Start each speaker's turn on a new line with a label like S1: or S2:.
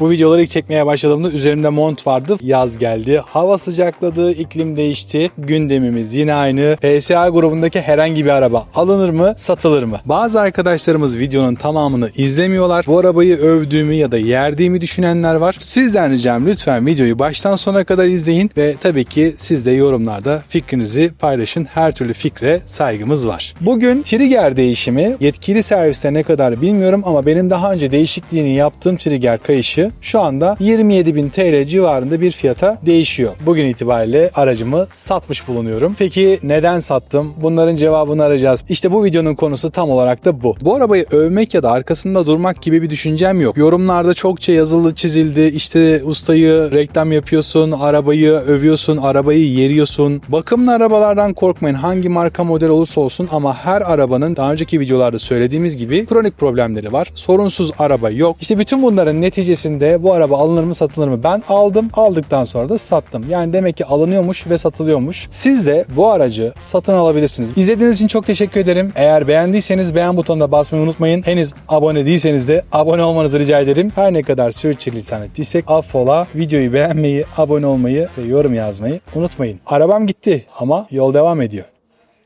S1: Bu videoları ilk çekmeye başladığımda üzerimde mont vardı. Yaz geldi. Hava sıcakladı, iklim değişti. Gündemimiz yine aynı. PSA grubundaki herhangi bir araba alınır mı, satılır mı? Bazı arkadaşlarımız videonun tamamını izlemiyorlar. Bu arabayı övdüğümü ya da yerdiğimi düşünenler var. Sizden ricam lütfen videoyu baştan sona kadar izleyin ve tabii ki siz de yorumlarda fikrinizi paylaşın. Her türlü fikre saygımız var. Bugün trigger değişimi yetkili serviste ne kadar bilmiyorum ama benim daha önce değişikliğini yaptığım trigger kayışı şu anda 27.000 TL civarında bir fiyata değişiyor. Bugün itibariyle aracımı satmış bulunuyorum. Peki neden sattım? Bunların cevabını arayacağız. İşte bu videonun konusu tam olarak da bu. Bu arabayı övmek ya da arkasında durmak gibi bir düşüncem yok. Yorumlarda çokça yazılı çizildi. İşte ustayı reklam yapıyorsun, arabayı övüyorsun, arabayı yeriyorsun. Bakımlı arabalardan korkmayın. Hangi marka model olursa olsun ama her arabanın daha önceki videolarda söylediğimiz gibi kronik problemleri var. Sorunsuz araba yok. İşte bütün bunların neticesinde bu araba alınır mı satılır mı? Ben aldım. Aldıktan sonra da sattım. Yani demek ki alınıyormuş ve satılıyormuş. Siz de bu aracı satın alabilirsiniz. İzlediğiniz için çok teşekkür ederim. Eğer beğendiyseniz beğen butonuna basmayı unutmayın. Henüz abone değilseniz de abone olmanızı rica ederim. Her ne kadar sürçülisan ettiysek affola. Videoyu beğenmeyi, abone olmayı ve yorum yazmayı unutmayın. Arabam gitti ama yol devam ediyor.